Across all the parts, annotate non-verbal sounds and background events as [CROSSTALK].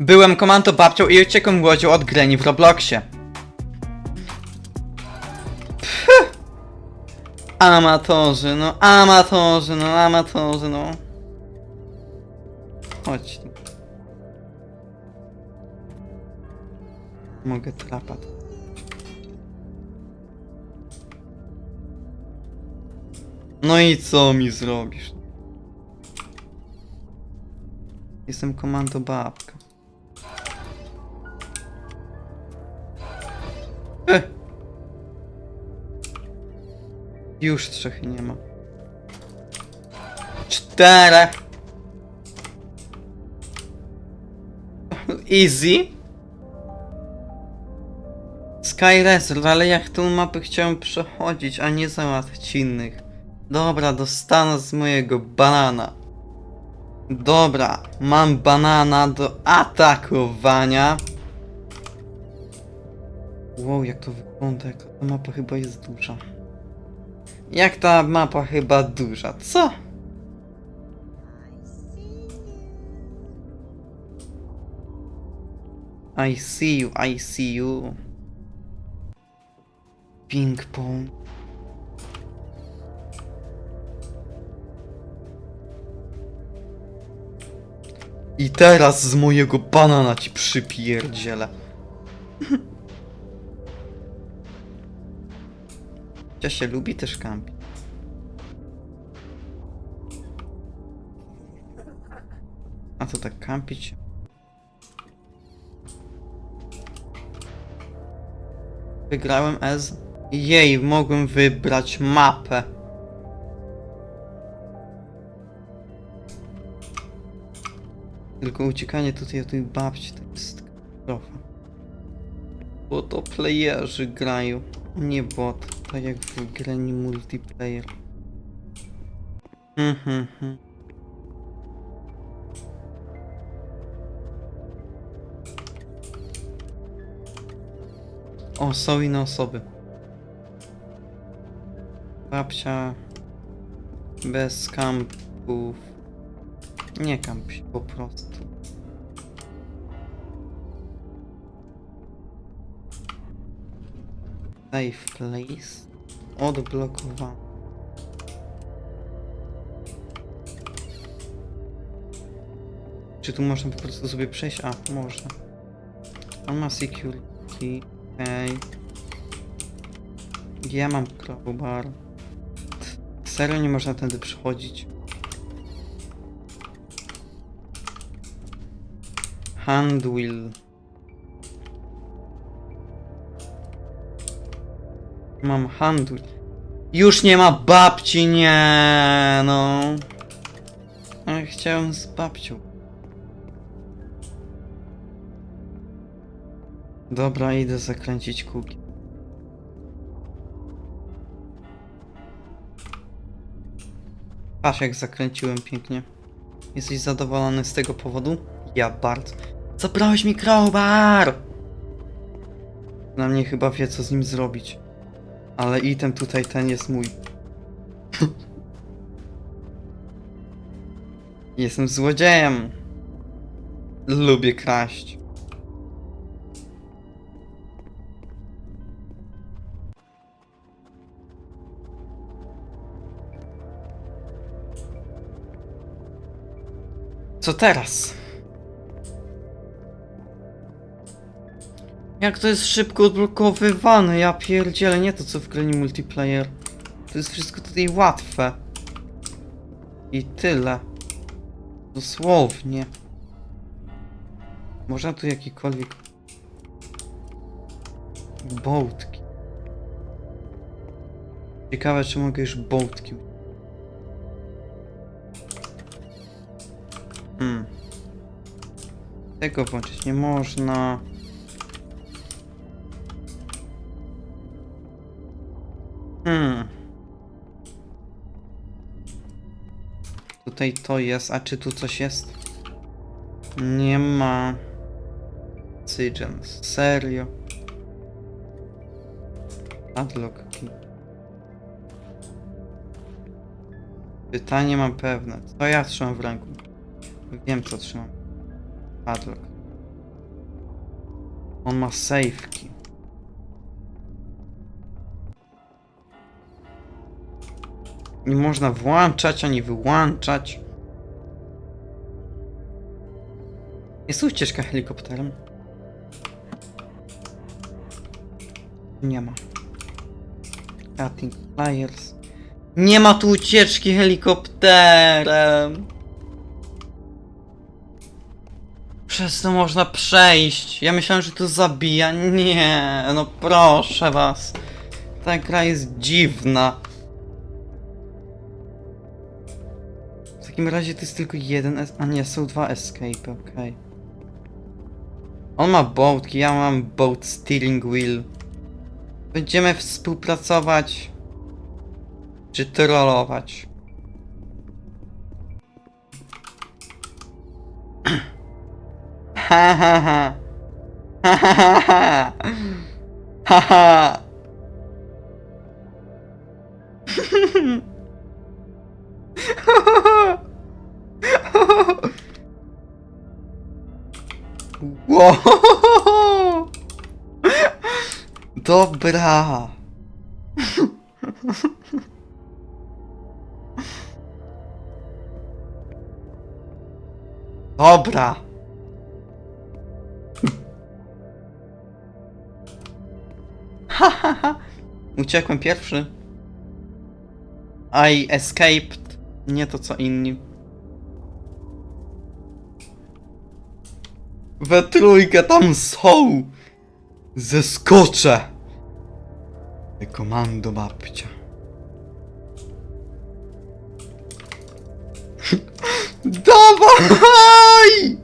Byłem komando babcią i uciekłem głodzią od Granny w Robloxie. Pff. Amatorzy, no amatorzy, no amatorzy, no. Chodź tu. Mogę trapat. No i co mi zrobisz? Jestem komando babka. Już trzech nie ma. Czterech. Easy. Sky ale jak tą mapę chciałem przechodzić, a nie załatwić innych. Dobra, dostanę z mojego banana. Dobra, mam banana do atakowania. Wow, jak to wygląda, jak ta mapa chyba jest duża. Jak ta mapa chyba duża, co? I see you, I see you. Ping pong. I teraz z mojego banana ci przypierdzielę. [LAUGHS] Ja się lubi też kampi. A to tak kampić? Wygrałem S. Jej, mogłem wybrać mapę. Tylko uciekanie tutaj od tej babci to jest katastrofa. Bo to playerzy grają, nie bot, tak jak w graniu multiplayer. Mhm, mhm. O, są inne osoby. Babcia bez kampów. Nie kamp się po prostu. Safe place. Odblokowany. Czy tu można po prostu sobie przejść? A, można. On ma security. Okej. Ja mam crowbar. Serio nie można tędy przychodzić. Handwill. Mam handwill. Już nie ma babci, nie no. Ale chciałem z babcią. Dobra, idę zakręcić kółki. Patrz jak zakręciłem pięknie. Jesteś zadowolony z tego powodu? Ja bardzo. Zabrałeś mi crowbar! Na mnie chyba wie co z nim zrobić. Ale item tutaj ten jest mój. [LAUGHS] Jestem złodziejem. Lubię kraść. Co teraz? Jak to jest szybko odblokowywane, ja pierdzielę, nie to co w graniu multiplayer. To jest wszystko tutaj łatwe. I tyle. Dosłownie. Można tu jakikolwiek... Bołtki. Ciekawe, czy mogę już bołtki Hmm. Tego włączyć nie można. Hmm. Tutaj to jest, a czy tu coś jest? Nie ma. Cygen, serio. Adlock key. Pytanie mam pewne. Co ja trzymam w ręku? Wiem co trzymam. Padlock. On ma safeki. Nie można włączać ani wyłączać. Jest ucieczka helikopterem? Nie ma. Cutting flyers. Nie ma tu ucieczki helikopterem. Przez to można przejść. Ja myślałem, że to zabija. Nie, no proszę was. Ta gra jest dziwna. Takim razie to jest tylko jeden es- A nie, są dwa escape, okej. On ma boatki, ja mam boat steering wheel. Będziemy współpracować. Czy trollować? [CLEARS THROAT] Ha ha ha. Ha ha ha ha. Ha ha. [LAUGHS] Dobra. Dobra. Ha. [LAUGHS] Uciekłem pierwszy. I escaped. Nie to co inni. We trójkę tam są! Zeskoczę! Komando babcia. [LAUGHS] Dawaj!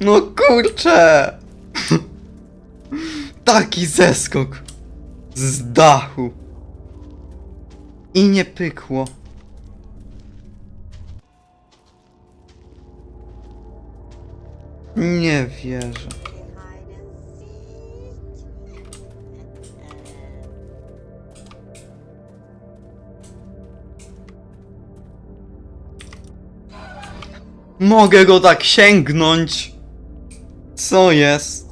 No kurczę! [LAUGHS] Taki zeskok! Z dachu! I nie pykło. Nie wierzę. Mogę go tak sięgnąć! Co jest?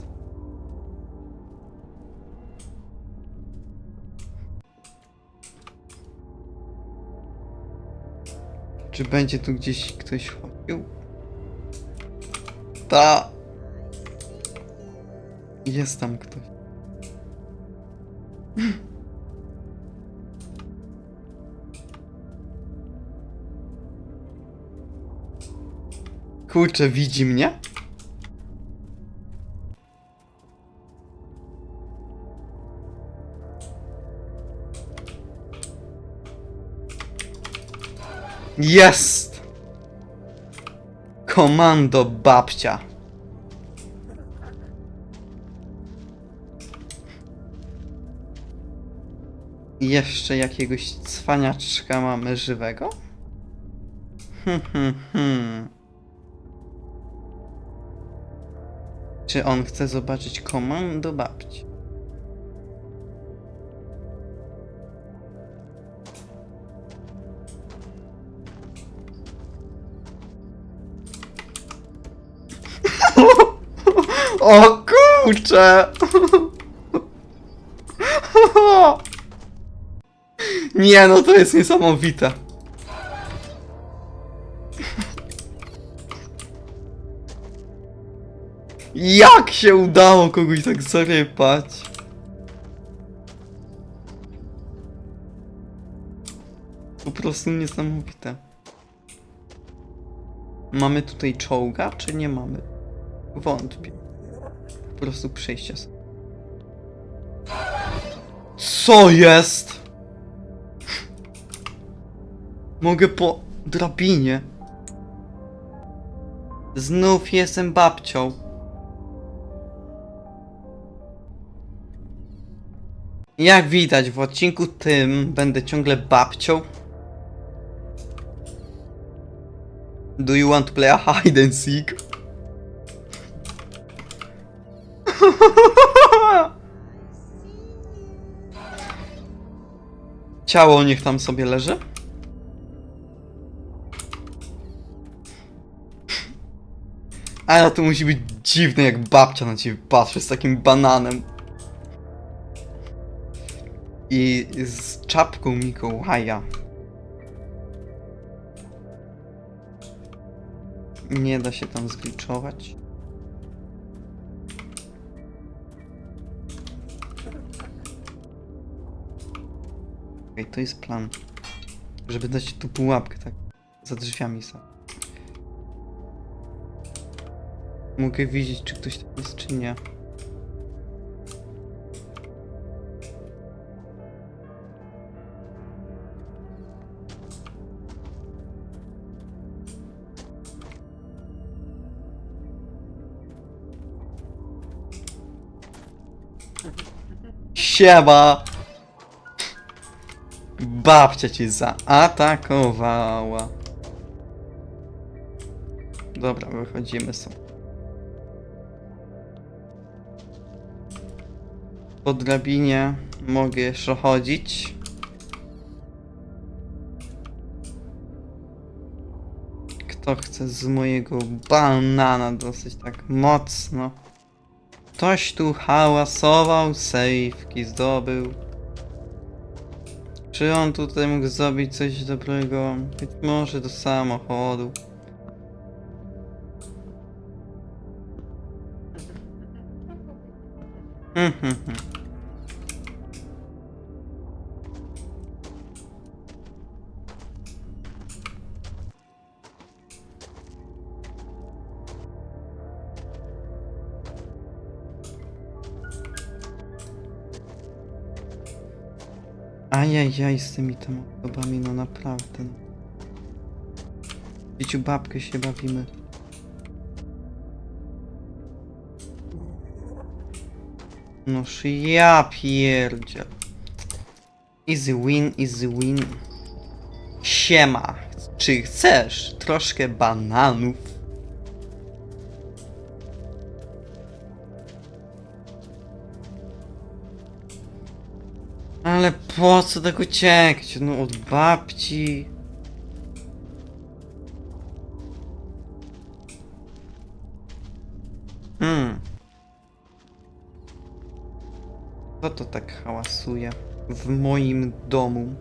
Czy będzie tu gdzieś ktoś chodził? Ta! Jest tam ktoś. [LAUGHS] Kurczę, widzi mnie? Jest! Komando babcia. Jeszcze jakiegoś cwaniaczka mamy żywego? Hmm, hmm, hmm. Czy on chce zobaczyć komando babci? O kurcze! [LAUGHS] Nie no, to jest niesamowite. Jak się udało kogoś tak zarypać? Po prostu niesamowite. Mamy tutaj czołga, czy nie mamy? Wątpię. Po prostu przejście sobie. Co jest? Mogę po drabinie. Znów jestem babcią. Jak widać w odcinku tym będę ciągle babcią. Do you want to play a hide and seek? [LAUGHS] Ciało niech tam sobie leży. Ale to musi być dziwne, jak babcia na ciebie patrzy z takim bananem. I z czapką Mikołaja. Nie da się tam zgliczować. Okej, to jest plan. Żeby dać tu pułapkę, tak? Za drzwiami są. Mogę widzieć, czy ktoś tam jest, czy nie. Siema! Babcia cię zaatakowała. Dobra, wychodzimy sobie. Po drabinie mogę jeszcze chodzić. Kto chce z mojego banana dosyć tak mocno? Ktoś tu hałasował, sejfki zdobył. Czy on tutaj mógł zrobić coś dobrego? Być może do samochodu. Mhm, Ajajaj z tymi tam osobami, no naprawdę. no. Dzieciu babkę się bawimy. Noż ja pierdziel. Easy win, easy win. Siema. Czy chcesz troszkę bananów? Ale po co tak uciekać? No od babci. Hmm. Kto to tak hałasuje w moim domu?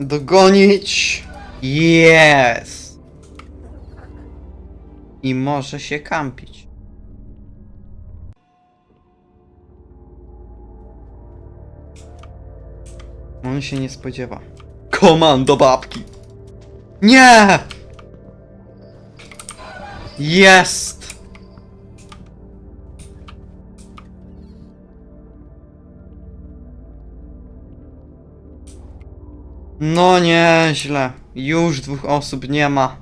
Dogonić! Jest! I może się kampić. On się nie spodziewa. Komando babki! Nie! Jest! No nieźle. Już dwóch osób nie ma.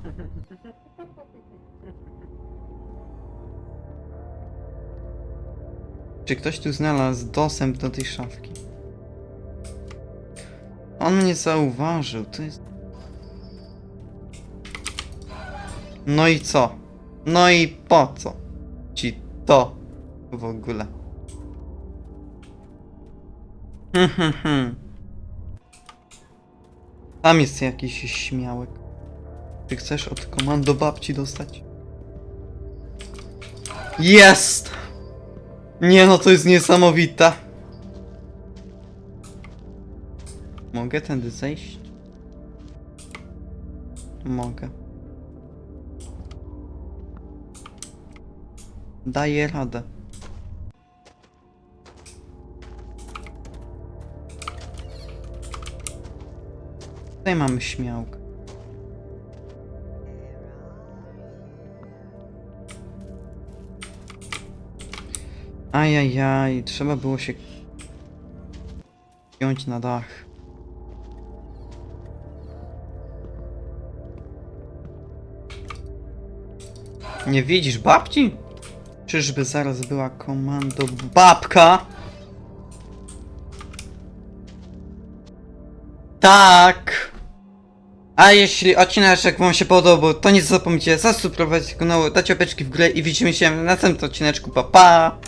Czy ktoś tu znalazł dostęp do tej szafki? On mnie zauważył, to jest... No i co? No i po co? Ci to w ogóle. Hmm, hmm, hmm. Tam jest jakiś śmiałek. Ty chcesz od komando babci dostać? Jest! Nie no, to jest niesamowite. Mogę tędy zejść? Mogę. Daję radę. Tutaj mamy śmiałkę. Ajajaj, trzeba było się wziąć na dach. Nie widzisz babci? Czyżby zaraz była komando babka? Tak! A jeśli odcineczek wam się podobał, to nie zapomnijcie zasubskrybować kanału, dać opeczki w górę i widzimy się na następnym odcineczku, pa pa!